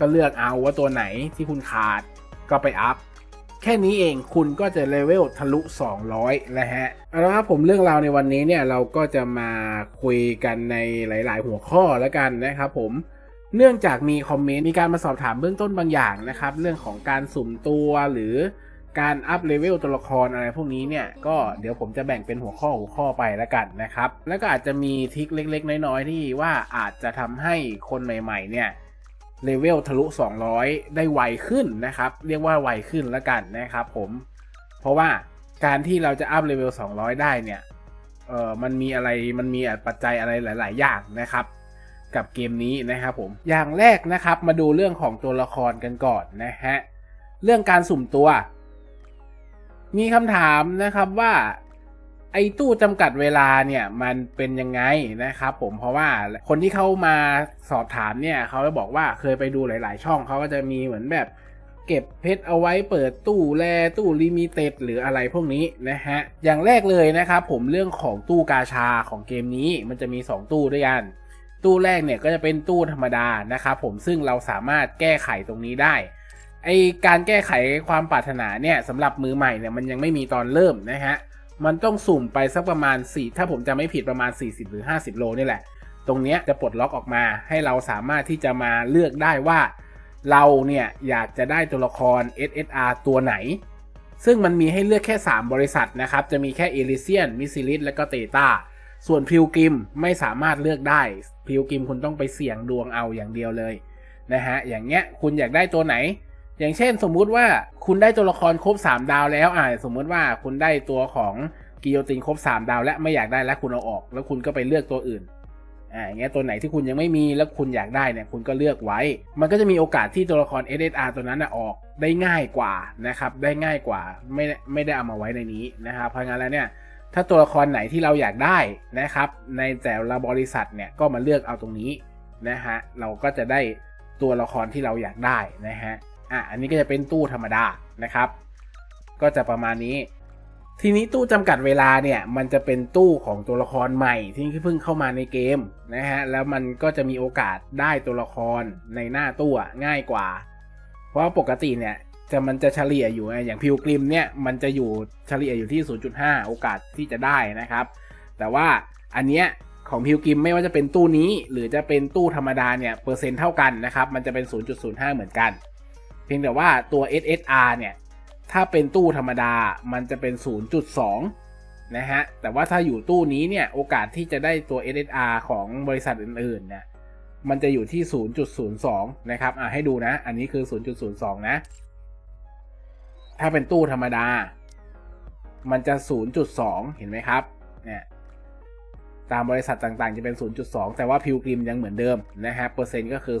ก็เลือกเอาว่าตัวไหนที่คุณขาดก็ไปอัพ แค่นี้เองคุณก็จะเลเวลทะลุ 200 แล้วฮะเอาละครับผมเรื่องราวในวันนี้เนี่ยเราก็จะมาคุยกันในหลาย ๆ หัวข้อแล้วกันนะครับผมเนื่องจากมีคอมเมนต์มีการมาสอบถามเบื้องต้นบางอย่างนะครับ เรื่องของการสุ่มตัวหรือการอัพเลเวลตัวละครอะไรพวกนี้เนี่ยก็เดี๋ยวผมจะแบ่งเป็นหัวข้อหัวข้อไปแล้วกันนะครับ แล้วก็อาจจะมีทิคเล็ก ๆ น้อย ๆ ที่ว่าอาจจะทำให้คนใหม่ ๆ เนี่ย เลเวลทะลุ 200 ได้ไวขึ้นนะครับ เรียกว่าไวขึ้นแล้วกันนะครับผมเพราะว่าการที่เราจะอัพเลเวล200 ได้เนี่ยเออมันมีอะไรมันมีปัจจัยอะไรหลาย ๆ อย่างนะครับ กับเกมนี้นะครับผมอย่างแรกนะครับมาดูเรื่องของตัวละครกันก่อนนะฮะเรื่องการสุ่มตัว มีคำถามนะครับว่า อ้ตู้จำกัดเวลาเนี่ยมันเป็นยังไงนะครับผมเพราะว่าคนที่เข้ามาสอบถามเนี่ยเขาจะบอกว่าเคยไปดูหลาย ๆ ช่องเขาก็จะมีเหมือนแบบเก็บเพชรเอาไว้เปิดตู้แลตู้ลิมิเต็ดหรืออะไรพวกนี้นะฮะ อย่างแรกเลยนะครับผมเรื่องของตู้กาชาของเกมนี้มันจะมี 2 ตู้ด้วยกัน ตู้แรกเนี่ยก็จะเป็นตู้ธรรมดานะครับผมซึ่งเราสามารถแก้ไขตรงนี้ได้ไอการแก้ไขความปรารถนาเนี่ยสำหรับมือใหม่เนี่ยมันยังไม่มีตอนเริ่มนะฮะ มันต้องสุ่มไปสักประมาณ 4 ถ้าผมจะไม่ผิดประมาณ 40 หรือ 50 โลนี่แหละ ตรงนี้จะปลดล็อกออกมาให้เราสามารถที่จะมาเลือกได้ว่า เราเนี่ยอยากจะได้ตัวละคร SSR ตัวไหน ซึ่งมันมีให้เลือกแค่ 3 บริษัทนะครับ จะมีแค่เอลิเซียนมิซิลิสและก็เตต้าส่วนพิวกิมไม่สามารถเลือกได้พิวกิมคุณต้องไปเสี่ยงดวงเอาอย่างเดียวเลยนะฮะอย่างเงี้ยคุณอยากได้ตัวไหน อย่างเช่นสมมุติว่าคุณได้ตัวละครครบ 3 ดาวแล้วอ่าสมมุติว่าคุณได้ตัวของกิโยตินครบ 3 ดาวและไม่อยากได้แล้วคุณเอาออก แล้วคุณก็ไปเลือกตัวอื่นอ่าอย่างเงี้ยตัวไหนที่คุณยังไม่มีแล้วคุณอยากได้เนี่ยคุณก็เลือกไว้ มันก็จะมีโอกาสที่ตัวละคร SSR ตัวนั้นนะออกได้ง่ายกว่านะครับได้ง่ายกว่าไม่ไม่ได้เอามาไว้ในนี้นะครับเพราะงั้นแล้วเนี่ยถ้าตัวละครไหนที่เราอยากได้นะครับ ในแต่ละบริษัทเนี่ยก็มาเลือกเอาตรงนี้นะฮะเราก็จะได้ตัวละครที่เราอยากได้นะฮะ อะอันนี้ก็จะเป็นตู้ธรรมดานะครับ ก็จะประมาณนี้ ทีนี้ตู้จำกัดเวลาเนี่ยมันจะเป็นตู้ของตัวละครใหม่ที่เพิ่งเข้ามาในเกมนะฮะแล้วมันก็จะมีโอกาสได้ตัวละครในหน้าตู้ง่ายกว่า เพราะปกติเนี่ยจะมันจะเฉลี่ยอยู่อย่างพิวกริมเนี่ยมันจะอยู่เฉลี่ยอยู่ที่ 0.5 โอกาสที่จะได้นะครับ แต่ว่าอันเนี้ยของพิวกิมไม่ว่าจะเป็นตู้นี้ หรือจะเป็นตู้ธรรมดาเนี่ยเปอร์เซ็นต์เท่ากันนะครับ มันจะเป็น 0.05 เหมือนกัน เพียงแต่ว่าตัว SSR เนี่ย ถ้าเป็นตู้ธรรมดามันจะเป็น 0.2 นะฮะ แต่ว่าถ้าอยู่ตู้นี้เนี่ย โอกาสที่จะได้ตัว SSR ของบริษัทอื่นๆเนี่ยมันจะอยู่ที่ 0.02 นะครับ อะให้ดูนะ อันนี้คือ 0.02 นะ ถ้าเป็นตู้ธรรมดา มันจะ 0.2 เห็นไหมครับ เนี่ย ตามบริษัทต่างๆ จะเป็น 0.2 แต่ว่าพิวกริมยังเหมือนเดิมนะฮะ เปอร์เซ็นต์ก็คือ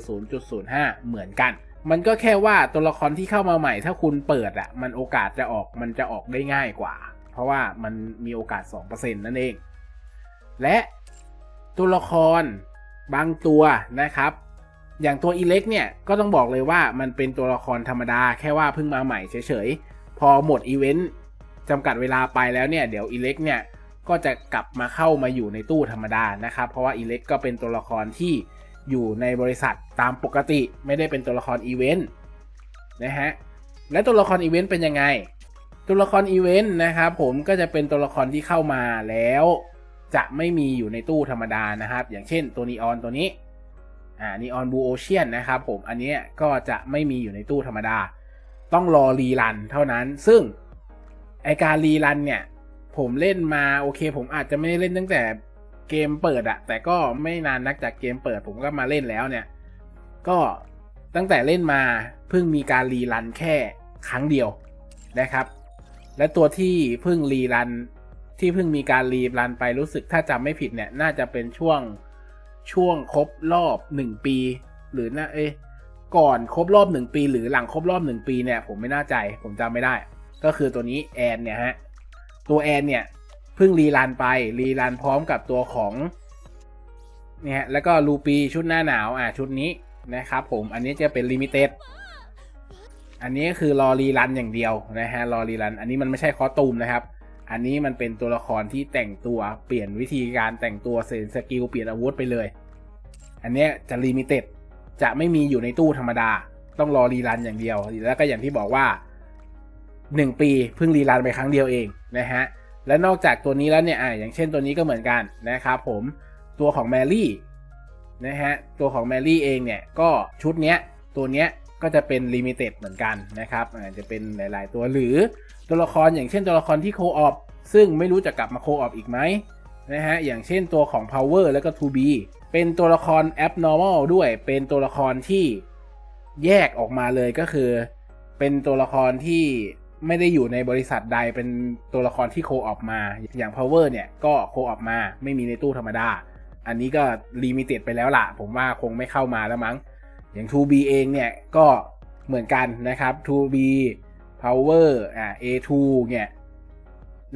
0.05 เหมือนกัน มันก็แค่ว่าตัวละครที่เข้ามาใหม่ ถ้าคุณเปิดอะมันโอกาสจะออกมันจะออกได้ง่ายกว่า เพราะว่ามันมีโอกาส 2%นั่นเอง และตัวละครบางตัวนะครับ อย่างตัวอีเล็กเนี่ยก็ต้องบอกเลยว่ามันเป็นตัวละครธรรมดาแค่ว่าเพิ่งมาใหม่เฉยๆ พอหมดอีเวนต์จำกัดเวลาไปแล้วเนี่ยเดี๋ยวอีเล็กเนี่ยก็จะกลับมาเข้ามาอยู่ในตู้ธรรมดานะครับ เพราะว่าอีเล็กก็เป็นตัวละครที่อยู่ในบริษัท ตามปกติไม่ได้เป็นตัวละครอีเวนต์นะฮะและตัวละครอีเวนต์เป็นยังไง ตัวละครอีเวนต์นะครับผมก็จะเป็นตัวละครที่เข้ามาแล้ว จะไม่มีอยู่ในตู้ธรรมดานะครับ อย่างเช่นตัวนีออนตัวนี้อ่านีออนบูโอเชียนนะครับผมอันนี้ก็จะไม่มีอยู่ในตู้ธรรมดา ต้องรอรีรันเท่านั้น ซึ่งไอการรีรันเนี่ยผมเล่นมาโอเค ผมอาจจะไม่ได้เล่นตั้งแต่เกมเปิดอะแต่ก็ไม่นานนักจากเกมเปิดผมก็มาเล่นแล้วเนี่ย ก็ตั้งแต่เล่นมาเพิ่งมีการรีรันแค่ครั้งเดียวนะครับ และตัวที่เพิ่งรีรันที่เพิ่งมีการรีรันไปรู้สึกถ้าจำไม่ผิดเนี่ยน่าจะเป็นช่วงช่วงครบรอบหนึ่งปี หรือน่าเอ้ก่อนครบรอบหนึ่งปี หรือหลังครบรอบหนึ่งปีเนี่ยผมไม่น่าใจผมจำไม่ได้ ก็คือตัวนี้แอนเนี่ยฮะตัวแอนเนี่ยเพิ่งรีรันไปรีรันพร้อมกับตัวของเนี่ยแล้วก็ลูปีชุดหน้าหนาวอะชุดนี้ นะครับผมอันนี้จะเป็นลิมิเต็ดอันนี้คือรอรีรันอย่างเดียวนะฮะรอรีรัน อันนี้มันไม่ใช่คอตูมนะครับ อันนี้มันเป็นตัวละครที่แต่งตัวเปลี่ยนวิธีการแต่งตัวเสนสกิลเปลี่ยนอาวุธไปเลย อันนี้จะลิมิเต็ดจะไม่มีอยู่ในตู้ธรรมดา ต้องรอรีรันอย่างเดียว แล้วก็อย่างที่บอกว่า 1 ปีเพิ่งรีรันไปครั้งเดียวเองนะฮะและนอกจากตัวนี้แล้วเนี่ยอ่าอย่างเช่นตัวนี้ก็เหมือนกันนะครับผมตัวของแมรี่ นะฮะ ตัวของแมรี่เองเนี่ย ก็ชุดเนี้ย ตัวเนี้ยก็จะเป็นลิมิเต็ดเหมือนกันนะครับอาจจะเป็นหลาย ๆ ตัวหรือตัวละครอย่างเช่นตัวละครที่โคออฟซึ่งไม่รู้จะกลับมาโคออฟอีกไหมนะฮะ อย่างเช่นตัวของ Power แล้วก็ 2B เป็นตัวละคร Abnormal ด้วย เป็นตัวละครที่แยกออกมาเลยก็คือ เป็นตัวละครที่ไม่ได้อยู่ในบริษัทใดเป็นตัวละครที่โคออฟมา อย่าง Power เนี่ยก็โคออฟมา ไม่มีในตู้ธรรมดา อันนี้ก็ลิมิเต็ดไปแล้วล่ะ ผมว่าคงไม่เข้ามาแล้วมั้ง อย่าง 2B เองเนี่ย ก็เหมือนกันนะครับ 2B Power อ่า A2 เนี่ย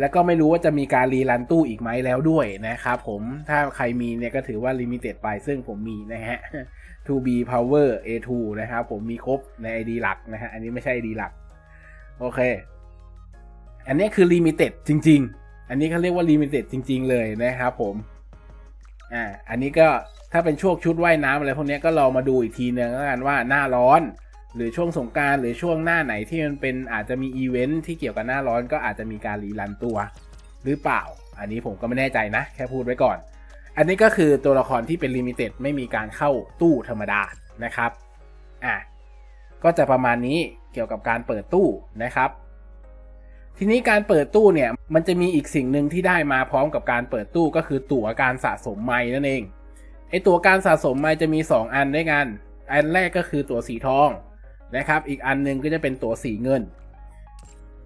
แล้วก็ไม่รู้ว่าจะมีการรีรันตู้อีกไหมแล้วด้วยนะครับผมถ้าใครมีเนี่ยก็ถือว่าลิมิเต็ดไปซึ่งผมมีนะฮะ 2B Power A2 นะครับผมมีครบใน ID หลักนะฮะ อันนี้ไม่ใช่ ID หลัก โอเค อันนี้คือลิมิเต็ดจริง ๆ อันนี้เขาเรียกว่าลิมิเต็ดจริง ๆ เลยนะครับผม อ่าอันนี้ก็ถ้าเป็นช่วงชุดว่ายน้ำอะไรพวกนี้ก็ลองมาดูอีกทีนึงแล้วกันว่าหน้าร้อน หรือช่วงสงการหรือช่วงหน้าไหนที่มันเป็นอาจจะมีอีเวนท์ที่เกี่ยวกับหน้าร้อนก็อาจจะมีการรีรันตัว หรือเปล่า อันนี้ผมก็ไม่แน่ใจนะ แค่พูดไว้ก่อน อันนี้ก็คือตัวละครที่เป็นลิมิเต็ดไม่มีการเข้าตู้ธรรมดานะครับอะก็จะประมาณนี้เกี่ยวกับการเปิดตู้นะครับ ทีนี้การเปิดตู้เนี่ยมันจะมีอีกสิ่งหนึ่งที่ได้มาพร้อมกับการเปิดตู้ก็คือตั๋วการสะสมไม้นั่นเองไอตั๋วการสะสมไม้จะมี 2 อันด้วยกัน อันแรกก็คือตั๋วสีทองนะครับ อีกอันหนึงก็จะเป็นตั๋วสีเงิน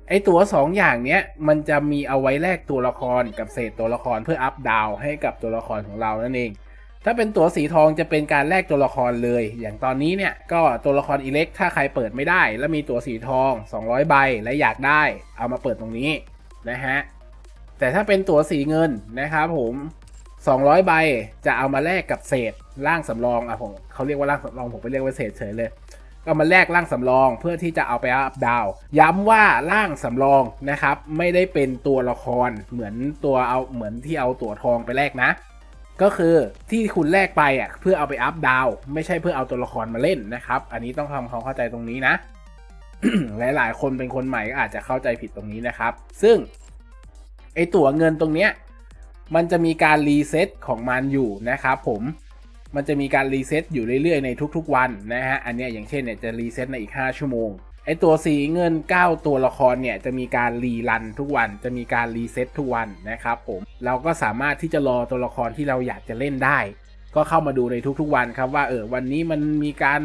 ไอตั๋ว2ออย่างเนี้ยมันจะมีเอาไว้แลกตัวละครกับเศษตัวละครเพื่ออัพดาวให้กับตัวละครของเรานั่นเอง ถ้าเป็นตั๋วสีทองจะเป็นการแลกตัวละครเลย อย่างตอนนี้เนี่ยก็ตัวละครอิเล็กถ้าใครเปิดไม่ได้ แล้วมีตั๋วสีทอง 200 ใบและอยากได้เอามาเปิดตรงนี้นะฮะแต่ถ้าเป็นตั๋วสีเงินนะครับผม 200 ใบจะเอามาแลกกับเศษร่างสำรองอะผมเขาเรียกว่าร่างสำรองผมไปเรียกว่าเศษเฉยเลยก็มาแลกร่างสำรองเพื่อที่จะเอาไปอัพดาว ย้ำว่าร่างสำรองนะครับ ไม่ได้เป็นตัวละครเหมือนตัวเอาเหมือนที่เอาตั๋วทองไปแลกนะ ก็คือที่คุณแลกไปอะเพื่อเอาไปอัพดาว ไม่ใช่เพื่อเอาตัวละครมาเล่นนะครับ อันนี้ต้องทำความเข้าใจตรงนี้นะ หลายๆ คนเป็นคนใหม่ก็อาจจะเข้าใจผิดตรงนี้นะครับ ซึ่งไอตั๋วเงินตรงเนี้ยมันจะมีการรีเซ็ตของมันอยู่นะครับผมมันจะมีการรีเซ็ตอยู่เรื่อยๆในทุกๆวันนะฮะอันนี้อย่างเช่นเนี่ยจะรีเซ็ตในอีก 5 ชั่วโมง ไอตัวสีเงิน 9 ตัวละครเนี่ยจะมีการรีรันทุกวันจะมีการรีเซ็ตทุกวันนะครับผมเราก็สามารถที่จะรอตัวละครที่เราอยากจะเล่นได้ ก็เข้ามาดูในทุกๆวันครับว่าเออวันนี้มันมีการ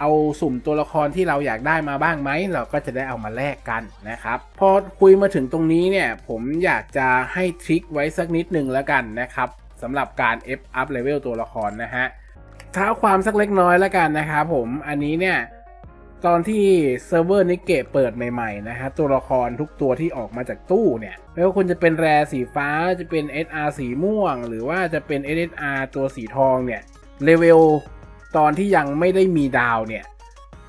เอาสุ่มตัวละครที่เราอยากได้มาบ้างไหมเราก็จะได้เอามาแลกกันนะครับพอคุยมาถึงตรงนี้เนี่ยผมอยากจะให้ทริคไว้สักนิดหนึ่งแล้วกันนะครับสำหรับการ F up level ตัวละครนะฮะเท้าความสักเล็กน้อยแล้วกันนะครับผมอันนี้เนี่ย ตอนที่เซิร์ฟเวอร์นิเกะเปิดใหม่ๆนะฮะตัวละครทุกตัวที่ออกมาจากตู้เนี่ยไม่ว่าคุณจะเป็นแรสีฟ้าจะเป็น SR สีม่วง หรือว่าจะเป็น SSR ตัวสีทองเนี่ยเลเวลตอนที่ยังไม่ได้มีดาวเนี่ย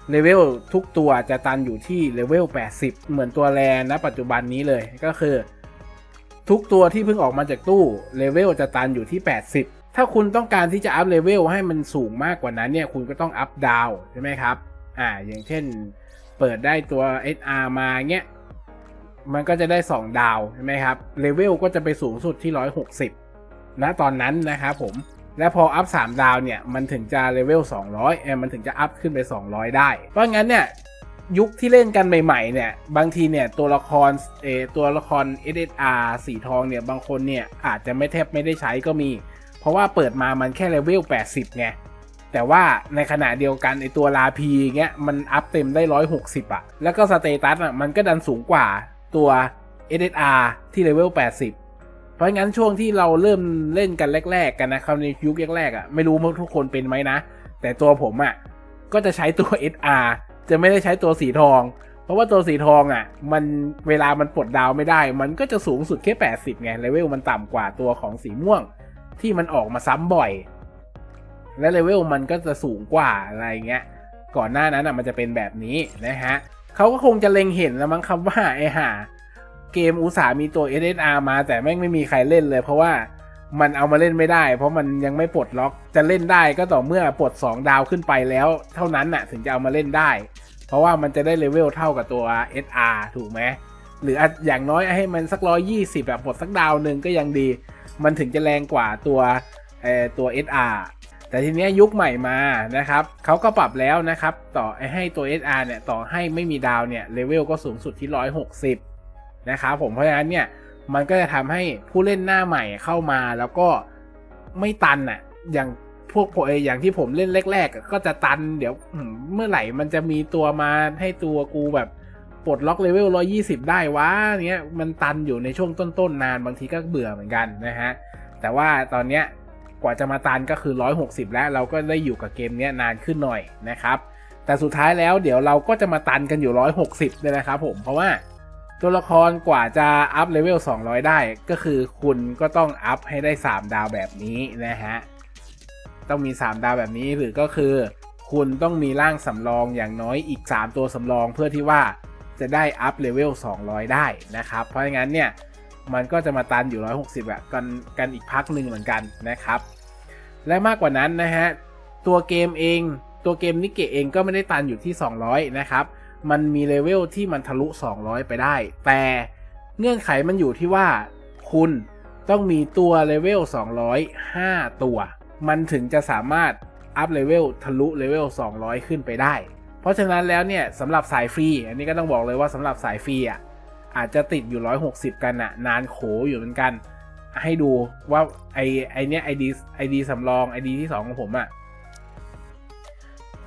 เลเวลทุกตัวจะตันอยู่ที่เลเวล 80 เหมือนตัวแรนะปัจจุบันนี้เลยก็คือ ทุกตัวที่เพิ่งออกมาจากตู้เลเวลจะตันอยู่ที่ 80 ถ้าคุณต้องการที่จะอัพเลเวลให้มันสูงมากกว่านั้นเนี่ยคุณก็ต้องอัพดาวใช่ไหมครับ อ่า อย่างเช่น เปิดได้ตัว SR มาเงี้ย มันก็จะได้ 2 ดาวใช่ไหมครับ เลเวลก็จะไปสูงสุดที่ 160นะตอนนั้นนะครับผม และพออัพ 3 ดาวเนี่ย มันถึงจะเลเวล 200เออมันถึงจะอัพขึ้นไป 200 ได้ เพราะงั้นเนี่ยยุคที่เล่นกันใหม่ๆเนี่ย บางทีเนี่ยตัวละครเออตัวละคร SSR สีทองเนี่ยบางคนเนี่ยอาจจะไม่แทบไม่ได้ใช้ก็มี เพราะว่าเปิดมามันแค่เลเวล 80 ไง แต่ว่าในขณะเดียวกันไอตัวลาพีเงี้ยมันอัพเต็มได้ 160 อะ แล้วก็สเตตัสอะมันก็ดันสูงกว่าตัว SSR ที่เลเวล 80เพราะงั้นช่วงที่เราเริ่มเล่นกันแรก ๆ กันนะครับในยุคแรกๆอะไม่รู้ว่าทุกคนเป็นไหมนะ แต่ตัวผมอะก็จะใช้ตัว SR จะไม่ได้ใช้ตัวสีทอง เพราะว่าตัวสีทองอะ มันเวลามันปลดดาวไม่ได้ มันก็จะสูงสุดแค่ 80 ไงเลเวลมันต่ำกว่าตัวของสีม่วง ที่มันออกมาซ้ำบ่อย และเลเวลมันก็จะสูงกว่าอะไรเงี้ย ก่อนหน้านั้นอะมันจะเป็นแบบนี้นะฮะเขาก็คงจะเล็งเห็นแล้วมั้งครับว่าไอ้ห่าเกมอุตสาห์มีตัว SSR มาแต่แม่งไม่มีใครเล่นเลย เพราะว่ามันเอามาเล่นไม่ได้ เพราะมันยังไม่ปลดล็อกจะเล่นได้ก็ต่อเมื่อปลด 2 ดาวขึ้นไปแล้ว เท่านั้นน่ะถึงจะเอามาเล่นได้ เพราะว่ามันจะได้เลเวลเท่ากับตัว SR ถูกไหมหรืออย่างน้อยให้มันสักร้อยยี่สิบแบบปลดสักดาวหนึ่งก็ยังดี มันถึงจะแรงกว่าตัวเอ่อตัว SR แต่ทีเนี้ยยุคใหม่มานะครับเขาก็ปรับแล้วนะครับ ต่อให้ตัว SR เนี่ยต่อให้ไม่มีดาวเนี่ยเลเวลก็สูงสุดที่ 160 นะครับผมเพราะฉะนั้นเนี่ยมันก็จะทำให้ผู้เล่นหน้าใหม่เข้ามาแล้วก็ไม่ตันอะอย่างพวกผมเออย่างที่ผมเล่นแรก ๆ ก็จะตันเดี๋ยวเมื่อไหร่มันจะมีตัวมาให้ตัวกูแบบปลดล็อกเลเวล 120 ได้วะเนี้ยมันตันอยู่ในช่วงต้นๆนานบางทีก็เบื่อเหมือนกันนะฮะแต่ว่าตอนเนี้ย กว่าจะมาตันก็คือ 160 แล้วเราก็ได้อยู่กับเกมนี้นานขึ้นหน่อยนะครับ แต่สุดท้ายแล้วเดี๋ยวเราก็จะมาตันกันอยู่ 160เลยนะครับผมเพราะว่าตัวละครกว่าจะอัพเลเวล 200 ได้ ก็คือคุณก็ต้องอัพให้ได้ 3 ดาวแบบนี้นะฮะ ต้องมี 3 ดาวแบบนี้หรือก็คือ คุณต้องมีร่างสำรองอย่างน้อยอีก 3 ตัวสำรองเพื่อที่ว่าจะได้อัพเลเวล 200 ได้นะครับ เพราะงั้นเนี่ย มันก็จะมาตันอยู่ 160อะกันกันอีกพักหนึ่งเหมือนกันนะครับ และมากกว่านั้นนะฮะ ตัวเกมเอง ตัวเกมนิเกะเองก็ไม่ได้ตันอยู่ที่ 200 นะครับ มันมีเลเวลที่มันทะลุ 200 ไปได้ แต่เงื่อนไขมันอยู่ที่ว่าคุณต้องมีตัวเลเวล 205 ตัว มันถึงจะสามารถอัพเลเวลทะลุเลเวล 200 ขึ้นไปได้ เพราะฉะนั้นแล้วเนี่ยสำหรับสายฟรี อันนี้ก็ต้องบอกเลยว่าสำหรับสายฟรีอะ อาจจะติดอยู่ 160 กันอะนานโขอยู่เหมือนกัน ให้ดูว่าไอไอเนี้ยไอดีไอดีสำรองไอดีที่ 2 ของผมอะ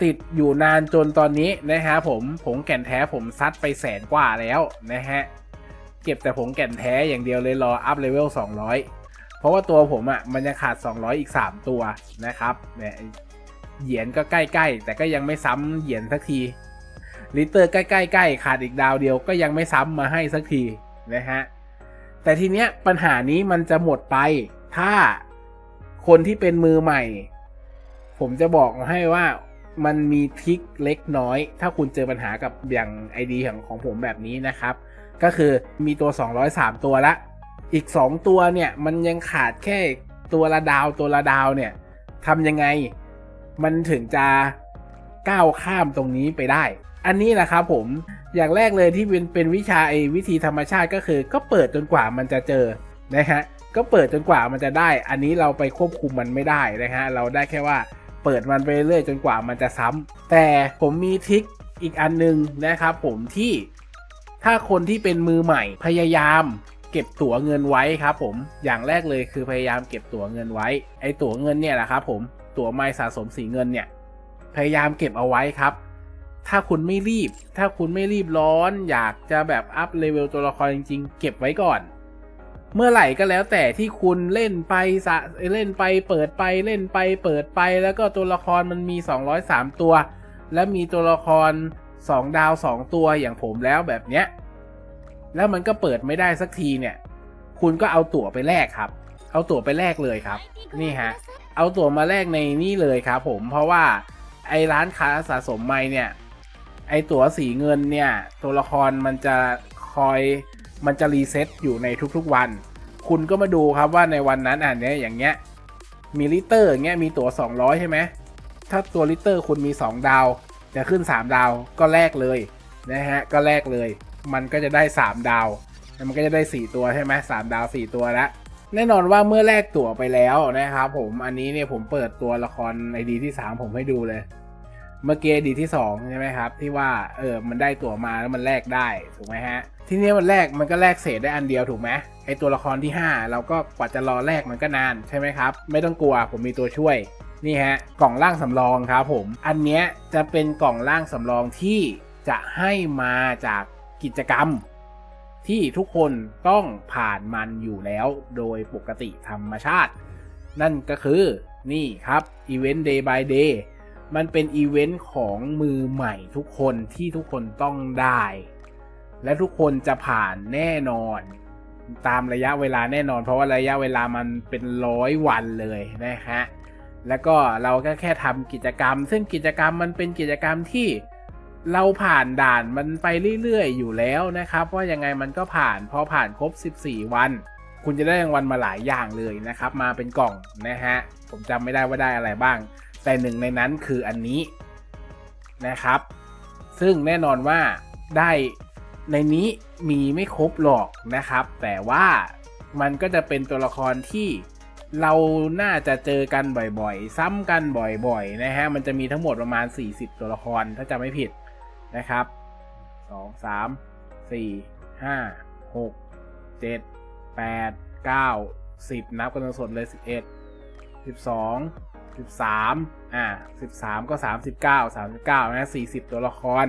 ติดอยู่นานจนตอนนี้นะฮะผมผงแก่นแท้ผมซัดไปแสนกว่าแล้วนะฮะ เก็บแต่ผงแก่นแท้อย่างเดียวเลยรออัพเลเวล 200 เพราะว่าตัวผมอะมันยังขาด 200 อีก 3 ตัวนะครับเนี่ยเหรียญก็ใกล้ ๆ แต่ก็ยังไม่ซ้ำเหรียญสักที ลิเตอร์ใกล้ๆๆขาดอีกดาวเดียวก็ยังไม่ซ้ำมาให้สักทีนะฮะ แต่ทีเนี้ยปัญหานี้มันจะหมดไป ถ้าคนที่เป็นมือใหม่ ผมจะบอกให้ว่ามันมีทริคเล็กน้อย ถ้าคุณเจอปัญหากับอย่างไอดีของของผมแบบนี้นะครับ ก็คือมีตัว 203 ตัวละ อีก 2 ตัวเนี่ย มันยังขาดแค่ตัวละดาวตัวละดาวเนี่ยทำยังไง มันถึงจะก้าวข้ามตรงนี้ไปได้ อันนี้นะครับผมอย่างแรกเลยที่เป็นเป็นวิชาไอ้วิธีธรรมชาติก็คือ ก็เปิดจนกว่ามันจะเจอนะฮะก็เปิดจนกว่ามันจะได้ อันนี้เราไปควบคุมมันไม่ได้นะฮะเราได้แค่ว่าเปิดมันไปเรื่อยจนกว่ามันจะซ้ำแต่ผมมีทริคอีกอันนึงนะครับผมที่ถ้าคนที่เป็นมือใหม่พยายามเก็บตั๋วเงินไว้ครับผมอย่างแรกเลยคือพยายามเก็บตั๋วเงินไว้ ไอ้ตั๋วเงินเนี่ยแหละครับผมตั๋วไม้สะสมสีเงินเนี่ยพยายามเก็บเอาไว้ครับ ถ้าคุณไม่รีบ ถ้าคุณไม่รีบร้อน อยากจะแบบอัพเลเวลตัวละครจริงๆ เก็บไว้ก่อน เมื่อไหร่ก็แล้วแต่ที่คุณเล่นไปสะเล่นไปเปิดไปเล่นไปเปิดไป แล้วก็ตัวละครมันมี 203 ตัว และมีตัวละคร 2 ดาว 2 ตัวอย่างผมแล้วแบบเนี้ย แล้วมันก็เปิดไม่ได้สักทีเนี่ย คุณก็เอาตั๋วไปแลกครับ เอาตั๋วไปแลกเลยครับ นี่ฮะ เอาตั๋วมาแลกในนี่เลยครับผม เพราะว่าไอ้ร้านค้าสะสมไม้เนี่ย ไอตั๋วสีเงินเนี่ย ตัวละครมันจะคอยมันจะรีเซ็ตอยู่ในทุกๆวัน คุณก็มาดูครับว่าในวันนั้นอะเนี้ยอย่างเงี้ยมีลิเตอร์เงี้ยมีตั๋ว 200 ใช่ไหมถ้าตัวลิเตอร์คุณมี 2 ดาว จะขึ้น 3 ดาวก็แลกเลยนะฮะก็แลกเลย มันก็จะได้ 3 ดาวแล้วมันก็จะได้ 4 ตัวใช่ไหมสามดาว 4 ตัวล้วแน่นอนว่าเมื่อแลกตั๋วไปแล้วนะครับผมอันนี้เนี่ยผมเปิดตัวละครไอดีที่ 3 ผมให้ดูเลย เมื่อกี้ดีที่2ใช่ไหมครับ ที่ว่าเออมันได้ตั๋วมาแล้วมันแลกได้ถูกไหมฮะ ทีนี้มันแลกมันก็แลกเศษได้อันเดียวถูกไหมไอตัวละครที่ 5 เราก็กว่าจะรอแลกมันก็นานใช่ไหมครับ ไม่ต้องกลัวผมมีตัวช่วยนี่ฮะกล่องล่างสำรองครับผมอันเนี้ยจะเป็นกล่องล่างสำรองที่จะให้มาจากกิจกรรม ที่ทุกคนต้องผ่านมันอยู่แล้วโดยปกติธรรมชาติ นั่นก็คือนี่ครับอีเวนต์ day by day มันเป็นอีเวนต์ของมือใหม่ทุกคนที่ทุกคนต้องได้ และทุกคนจะผ่านแน่นอน ตามระยะเวลาแน่นอน เพราะว่าระยะเวลามันเป็นร้อยวันเลยนะฮะแล้วก็เราก็แค่ทำกิจกรรม ซึ่งกิจกรรมมันเป็นกิจกรรมที่เราผ่านด่านมันไปเรื่อยๆ อยู่แล้วนะครับ ว่ายังไงมันก็ผ่านพอผ่านครบ 14 วัน คุณจะได้รางวัลมาหลายอย่างเลยนะครับ มาเป็นกล่องนะฮะผมจำไม่ได้ว่าได้อะไรบ้าง แต่หนึ่งในนั้นคืออันนี้นะครับ ซึ่งแน่นอนว่าได้ในนี้มีไม่ครบหรอกนะครับ แต่ว่ามันก็จะเป็นตัวละครที่เราน่าจะเจอกันบ่อยๆ ซ้ำกันบ่อยๆนะฮะ มันจะมีทั้งหมดประมาณ 40 ตัวละครถ้าจำไม่ผิดนะครับ 2 3 4 5 6 7 8 9 10 นับกันจนสดเลย 11 12 13อ่า13 ก็ 39 39นะ40 ตัวละคร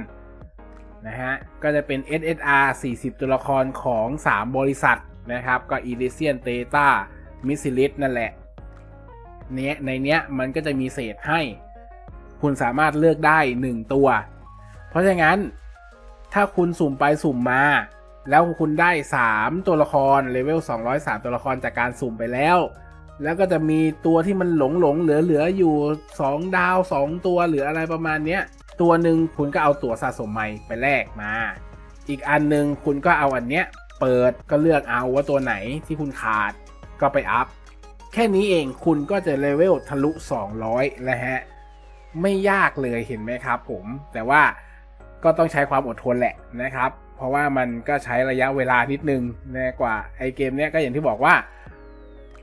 นะฮะก็จะเป็น SSR 40 ตัวละครของ 3 บริษัทนะครับก็ e l y s i a n Theta m i s s i l i s นั่นแหละเนี้ยในเนี้ยมันก็จะมีเศษให้ คุณสามารถเลือกได้ 1 ตัว เพราะฉะนั้นถ้าคุณสุ่มไปสุ่มมา แล้วคุณได้ 3 ตัวละครเลเวล203 ตัวละครจากการสุ่มไปแล้ว แล้วก็จะมีตัวที่มันหลงหลงเหลือเหลืออยู่ 2 ดาว 2 ตัวหรืออะไรประมาณเนี้ย ตัวหนึ่งคุณก็เอาตั๋วสะสมใหม่ไปแลกมา อีกอันหนึ่งคุณก็เอาอันเนี้ย เปิดก็เลือกเอาว่าตัวไหนที่คุณขาดก็ไปอัพ แค่นี้เองคุณก็จะเลเวลทะลุ 200 แล้วฮะ ไม่ยากเลยเห็นไหมครับผม แต่ว่าก็ต้องใช้ความอดทนแหละนะครับ เพราะว่ามันก็ใช้ระยะเวลานิดนึงนะกว่าไอเกมเนี้ยก็อย่างที่บอกว่า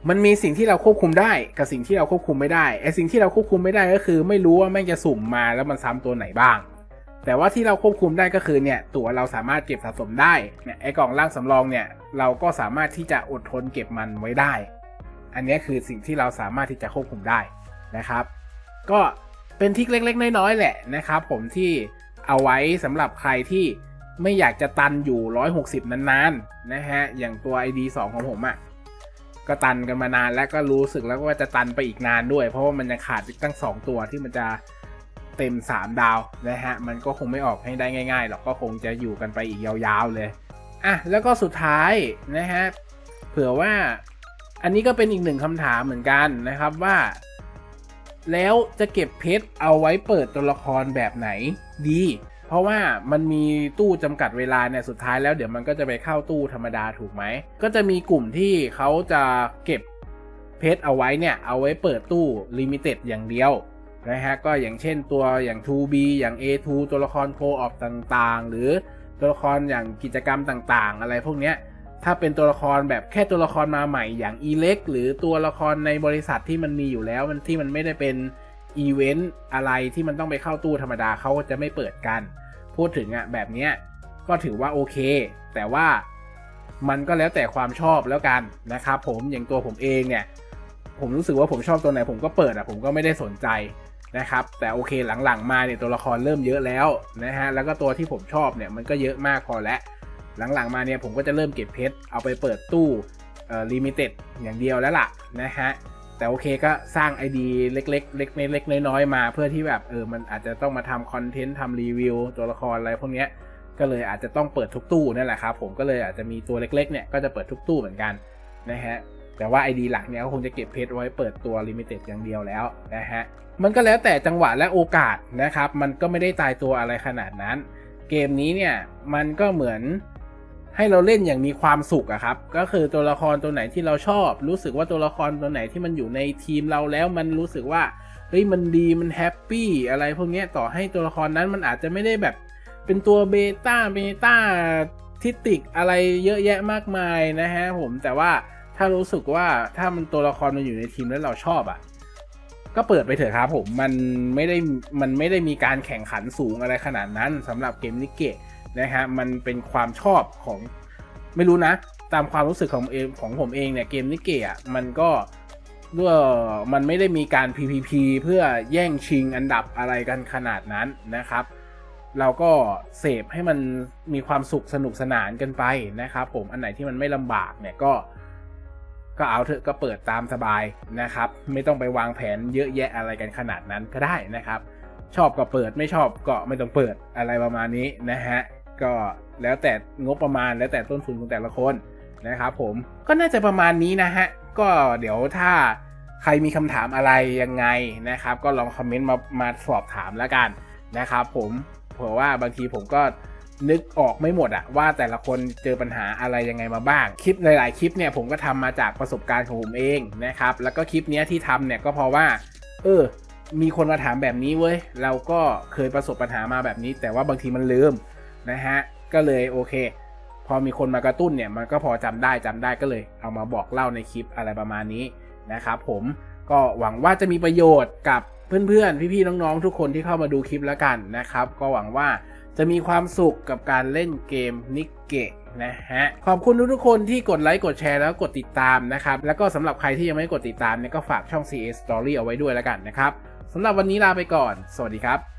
มันมีสิ่งที่เราควบคุมได้กับสิ่งที่เราควบคุมไม่ได้ไอสิ่งที่เราควบคุมไม่ได้ก็คือ ไม่รู้ว่าแม่งจะสุ่มมาแล้วมันซ้ำตัวไหนบ้าง แต่ว่าที่เราควบคุมได้ก็คือเนี่ยตัวเราสามารถเก็บสะสมได้เนี่ยไอกล่องล่างสำรองเนี่ยเราก็สามารถที่จะอดทนเก็บมันไว้ได้ อันนี้คือสิ่งที่เราสามารถที่จะควบคุมได้นะครับ ก็เป็นทิกเล็ก ๆ น้อยๆแหละนะครับ ผมที่เอาไว้สำหรับใครที่ไม่อยากจะตันอยู่ 160 นานๆนะฮะอย่างตัว ID 2 ของผมอะ่ะ ก็ตันกันมานานแล้วก็รู้สึกแล้วว่าจะตันไปอีกนานด้วย เพราะว่ามันยังขาดอีกตั้ง 2 ตัวที่มันจะเต็ม 3 ดาวนะฮะ มันก็คงไม่ออกให้ได้ง่ายๆหรอกก็คงจะอยู่กันไปอีกยาวๆเลยอะแล้วก็สุดท้ายนะฮะเผื่อว่าอันนี้ก็เป็นอีกหนึ่งคำถามเหมือนกันนะครับว่า แล้วจะเก็บเพชรเอาไว้เปิดตัวละครแบบไหนดี เพราะว่ามันมีตู้จำกัดเวลาเนี่ยสุดท้ายแล้วเดี๋ยวมันก็จะไปเข้าตู้ธรรมดาถูกไหม ก็จะมีกลุ่มที่เขาจะเก็บเพชรเอาไว้เนี่ยเอาไว้เปิดตู้ลิมิเต็ดอย่างเดียวนะฮะก็อย่างเช่นตัวอย่าง 2B อย่าง A2 ตัวละครโคออฟต่างๆ หรือตัวละครอย่างกิจกรรมต่างๆ อะไรพวกเนี้ยถ้าเป็นตัวละครแบบแค่ตัวละครมาใหม่อย่างอีเล็กหรือตัวละครในบริษัทที่มันมีอยู่แล้วมันที่มันไม่ได้เป็น อีเวนต์อะไรที่มันต้องไปเข้าตู้ธรรมดาเขาก็จะไม่เปิดกัน พูดถึงอะ่ะแบบเนี้ยก็ถือว่าโอเค แต่ว่ามันก็แล้วแต่ความชอบแล้วกันนะครับผมอย่างตัวผมเองเนี่ย ผมรู้สึกว่าผมชอบตัวไหนผมก็เปิดอะ่ะผมก็ไม่ได้สนใจนะครับ แต่โอเคหลังๆมาเนี่ยตัวละครเริ่มเยอะแล้วนะฮะแล้วก็ตัวที่ผมชอบเนี่ยมันก็เยอะมากพอแล้วหลังๆมาเนี่ยผมก็จะเริ่มเก็บเพชรเอาไปเปิดตู้เอ่อลิมิเต็ดอย่างเดียวแล้วล่ะนะฮะ แต่โอเคก็สร้าง ID เล็กๆ เล็กๆเล็กๆน้อยๆมา เพื่อที่แบบเออมันอาจจะต้องมาทำคอนเทนต์ทำรีวิวตัวละครอะไรพวกเนี้ยก็เลยอาจจะต้องเปิดทุกตู้นั่นแหละครับผมก็เลยอาจจะมีตัวเล็กๆเนี่ยก็จะเปิดทุกตู้เหมือนกันนะฮะแต่ว่า ID หลักเนี่ยก็คงจะเก็บเพชรไว้เปิดตัวลิมิเต็ดอย่างเดียวแล้วนะฮะมันก็แล้วแต่จังหวะและโอกาสนะครับ มันก็ไม่ได้ตายตัวอะไรขนาดนั้น เกมนี้เนี่ยมันก็เหมือน ให้เราเล่นอย่างมีความสุขอะครับ ก็คือตัวละครตัวไหนที่เราชอบ รู้สึกว่าตัวละครตัวไหนที่มันอยู่ในทีมเราแล้วมันรู้สึกว่าเฮ้ยมันดีมันแฮปปี้อะไรพวกนี้ต่อให้ตัวละครนั้นมันอาจจะไม่ได้แบบเป็นตัวเบต้าเบต้าทิติกอะไรเยอะแยะมากมายนะฮะผมแต่ว่าถ้ารู้สึกว่าถ้ามันตัวละครมันอยู่ในทีมแล้วเราชอบอะก็เปิดไปเถอะครับผมมันไม่ได้มันไม่ได้มีการแข่งขันสูงอะไรขนาดนั้นสำหรับเกมนิเกะ นะฮะมันเป็นความชอบของไม่รู้นะ ตามความรู้สึกของเองของผมเองเนี่ยเกมนิเกะมันก็ด้วยมันไม่ได้มีการ PVP เพื่อแย่งชิงอันดับอะไรกันขนาดนั้นนะครับ เราก็เสพให้มันมีความสุขสนุกสนานกันไปนะครับผมอันไหนที่มันไม่ลำบากเนี่ยก็ก็เอาเถอะก็เปิดตามสบายนะครับ ไม่ต้องไปวางแผนเยอะแยะอะไรกันขนาดนั้นก็ได้นะครับ ชอบก็เปิดไม่ชอบก็ไม่ต้องเปิดอะไรประมาณนี้นะฮะ ก็แล้วแต่งบประมาณแล้วแต่ต้นทุนของแต่ละคนนะครับผมก็น่าจะประมาณนี้นะฮะ ก็เดี๋ยวถ้าใครมีคำถามอะไรยังไงนะครับ ก็ลองคอมเมนต์มามาสอบถามแล้วกันนะครับผมเผื่อว่าบางทีผมก็นึกออกไม่หมดอะว่าแต่ละคนเจอปัญหาอะไรยังไงมาบ้าง คลิปหลาย ๆ คลิปเนี่ยผมก็ทำมาจากประสบการณ์ของผมเองนะครับ แล้วก็คลิปนี้ที่ทำเนี่ยก็เพราะว่า เออ มีคนมาถามแบบนี้เว้ย เราก็เคยประสบปัญหามาแบบนี้ แต่ว่าบางทีมันลืม นะฮะ ก็เลยโอเค พอมีคนมากระตุ้นเนี่ยมันก็พอจำได้จำได้ก็เลย เอามาบอกเล่าในคลิปอะไรประมาณนี้นะครับผมก็หวังว่าจะมีประโยชน์กับเพื่อนๆ พี่ๆ น้องๆ ทุกคนที่เข้ามาดูคลิปแล้วกันนะครับ ก็หวังว่าจะมีความสุขกับการเล่นเกมนิกเกะนะฮะ ขอบคุณทุกๆคนที่กดไลค์กดแชร์แล้วกดติดตามนะครับ แล้วก็สำหรับใครที่ยังไม่กดติดตามเนี่ยก็ฝากช่อง CA Story เอาไว้ด้วยแล้วกันนะครับสำหรับวันนี้ลาไปก่อน สวัสดีครับ